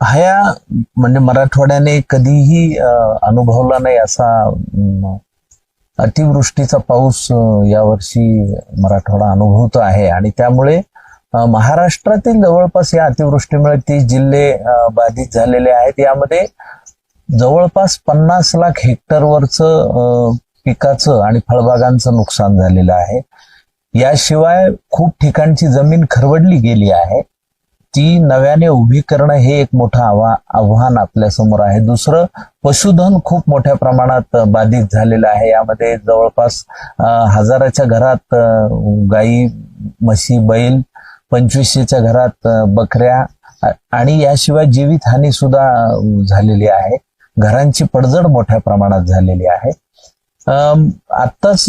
ह्या म्हणजे मराठवाड्याने कधीही अनुभवला नाही असा अतिवृष्टीचा पाऊस यावर्षी मराठवाडा अनुभवतो आहे. आणि त्यामुळे महाराष्ट्रातील जवळपास या अतिवृष्टीमुळे तीस जिल्हे बाधित झालेले आहेत. यामध्ये जवळपास पन्नास लाख हेक्टरवरचं पिकाचं आणि फळबागांचं नुकसान झालेलं आहे. याशिवाय खूप ठिकाणची जमीन खरवडली गेली आहे. ती नव्याने उभी करणं हे एक मोठं आव्हा आव्हान आपल्यासमोर आहे. दुसरं पशुधन खूप मोठ्या प्रमाणात बाधित झालेलं आहे. यामध्ये जवळपास हजाराच्या घरात गाई म्हशी बैल पंचवीसशेच्या घरात बकऱ्या आणि याशिवाय जीवितहानी सुद्धा झालेली आहे. घरांची पडझड मोठ्या प्रमाणात झालेली आहे. आत्ताच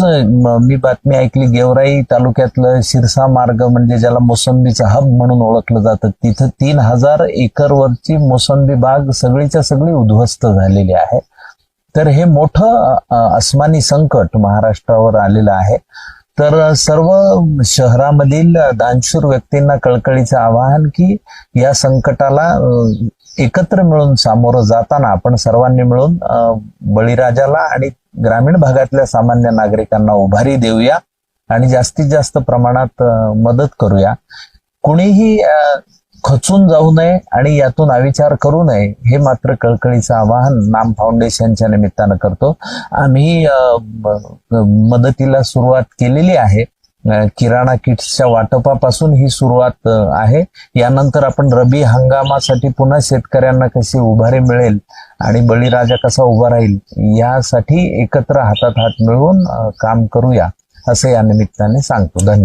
मी बातमी ऐकली गेवराई तालुक्यातलं शिरसा मार्ग म्हणजे ज्याला मोसंबीचा हब म्हणून ओळखलं जातं तिथं तीन हजार एकरवरची मोसंबी बाग सगळीच्या सगळी उद्ध्वस्त झालेली आहे. तर हे मोठं आसमानी अस्मानी संकट महाराष्ट्रावर आलेलं आहे. तर सर्व शहरामधील दानशूर व्यक्तींना कळकळीचं आवाहन की या संकटाला एकत्र मिळून सामोरं जाताना आपण सर्वांनी मिळून बळीराजाला आणि ग्रामीण भागातल्या सामान्य नागरिकांना उभारी देऊया आणि जास्तीत जास्त प्रमाणात मदत करूया. कुणीही खचून जाऊ नये आणि यातून अविचार करू नये हे मात्र कळकळीचं आवाहन नाम फाउंडेशनच्या निमित्तानं करतो. आम्ही मदतीला सुरुवात केलेली आहे. किराणा किट्सच्या वाटपापासून ही सुरुवात आहे. यानंतर आपण रबी हंगामासाठी पुन्हा शेतकऱ्यांना कशी उभारी मिळेल आणि बळीराजा कसा उभा राहील यासाठी एकत्र हातात हात मिळवून काम करूया असं या निमित्ताने सांगतो. धन्यवाद.